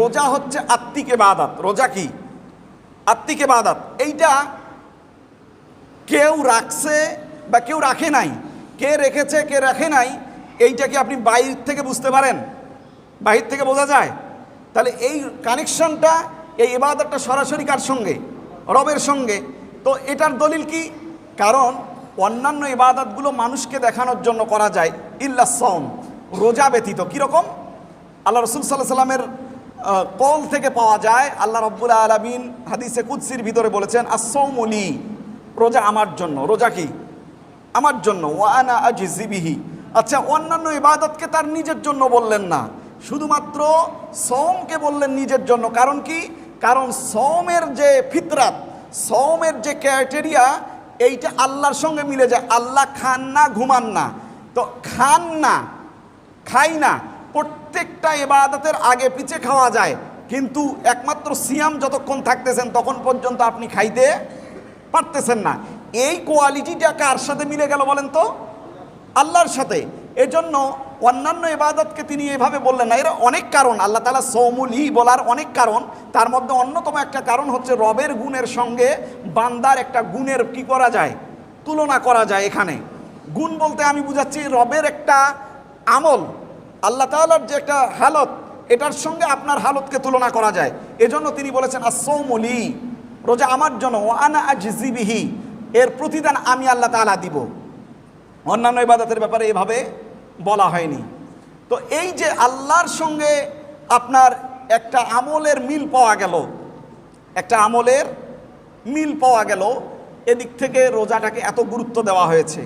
রোজা হচ্ছে আত্মিক এবাদাত রোজা কি? আত্মিক এবাদাত এইটা কেউ রাখছে বা কেউ রাখে নাই। কে রেখেছে, কে রাখে নাই, এইটা কি আপনি বাইর থেকে বুঝতে পারেন? বাহির থেকে বোঝা যায়? তাহলে এই কানেকশনটা এই ইবাদতটা সরাসরি কার সঙ্গে? রবের সঙ্গে। তো এটার দলিল কি? কারণ অন্যান্য ইবাদতগুলো মানুষকে দেখানোর জন্য করা যায়, ইল্লা সম রোজা ব্যতীত। কীরকম? আল্লাহ রসুল সাল্লাহ সাল্লামের কল থেকে পাওয়া যায়। আল্লাহ রব্বুল আলমিন হাদিসে কুৎসির ভিতরে বলেছেন আসৌমলি রোজা আমার জন্য। রোজা কি? আমার জন্য। ওয়ানা আজিবিহি আচ্ছা অন্যান্য ইবাদতকে তার নিজের জন্য বললেন না। শুধুমাত্র সৌমকে বললেন নিজের জন্য। কারণ কি? কারণ সৌমের যে ফিতরাত সৌমের যে ক্রাইটেরিয়া, এইটা আল্লাহর সঙ্গে মিলে যায়। আল্লাহ খান না, ঘুমান না। তো খান না, খাই না প্রত্যেকটা এবাদতের আগে পিছে খাওয়া যায়। কিন্তু একমাত্র সিয়াম যতক্ষণ থাকতেছেন তখন পর্যন্ত আপনি খাইতে পারতেছেন না। এই কোয়ালিটিটা কার সাথে মিলে গেল বলেন তো? আল্লাহর সাথে। এজন্য অন্যান্য এবাদতকে তিনি এভাবে বললেন না। এর অনেক কারণ। আল্লাহ তালা সৌমুলি বলার অনেক কারণ। তার মধ্যে অন্যতম একটা কারণ হচ্ছে রবের গুণের সঙ্গে বান্দার একটা গুণের কি করা যায়? তুলনা করা যায় এখানে। গুণ বলতে আমি বুঝাচ্ছি রবের একটা আমল। আল্লাহ তাআলার যে একটা হালত, এটার সঙ্গে আপনার হালতকে তুলনা করা যায়। এজন্য তিনি বলেছেন আসৌমলি রোজা আমার জন্য ওয়ানা আজিবিহি এর প্রতিদান আমি আল্লাহ তাআলা দিব। অন্যান্য ইবাদতের ব্যাপারে এভাবে বলা হয়নি। তো এই যে আল্লাহর সঙ্গে আপনার একটা আমলের মিল পাওয়া গেল, একটা আমলের মিল পাওয়া গেল, এদিক থেকে রোজাটাকে এত গুরুত্ব দেওয়া হয়েছে।